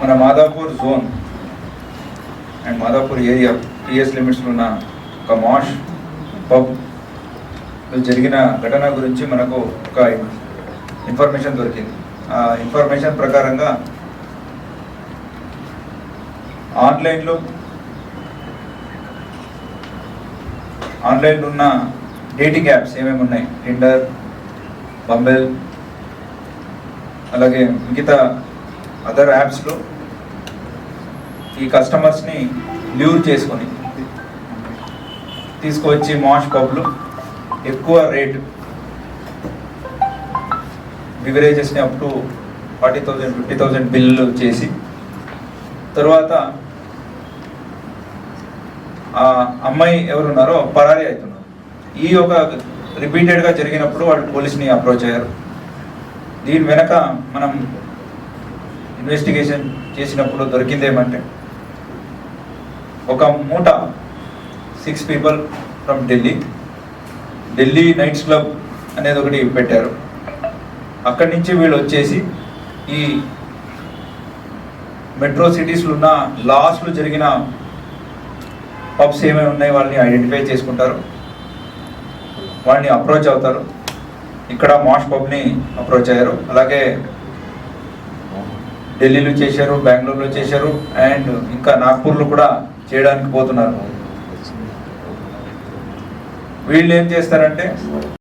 మన Madhapur zone and Madhapur area TS లిమిట్స్లో ఉన్న ఒక మాష్ పబ్ జరిగిన ఘటన గురించి మనకు ఒక ఇన్ఫర్మేషన్ దొరికింది. ఆ ఇన్ఫర్మేషన్ ప్రకారంగా ఆన్లైన్లో ఆన్లైన్లో ఉన్న డేటింగ్ యాప్స్ ఏమేమి ఉన్నాయి? టిండర్ బంబెల్ అలాగే మిగతా అదర్ యాప్స్లో ఈ కస్టమర్స్ని ల్యూర్ చేసుకొని తీసుకువచ్చి మాష్ పబ్లు ఎక్కువ rate బివరేజెస్ని up to forty thousand fifty thousand bill చేసి తర్వాత ఆ అమ్మాయి ఎవరున్నారో పరారీ అవుతున్నారు. ఈ ఒక రిపీటెడ్గా జరిగినప్పుడు వాళ్ళు పోలీస్ని అప్రోచ్ అయ్యారు. దీని వెనక మనం ఇన్వెస్టిగేషన్ చేసినప్పుడు దొరికింది ఏమంటే ఒక మూట six people from Delhi Delhi nights club అనేది ఒకటి పెట్టారు. అక్కడి నుంచి వీళ్ళు వచ్చేసి ఈ మెట్రో సిటీస్లో ఉన్న లాస్ట్లో జరిగిన పబ్స్ ఏమేమి ఉన్నాయి వాళ్ళని ఐడెంటిఫై చేసుకుంటారు వాడిని అప్రోచ్ అవుతారు. ఇక్కడ మాష్ పబ్ని అప్రోచ్ అయ్యారు. అలాగే ఢిల్లీలో చేశారు బెంగళూరులో చేశారు అండ్ ఇంకా నాగ్పూర్లో కూడా చేయడానికి పోతున్నారు. వీళ్ళు ఏం చేస్తారంటే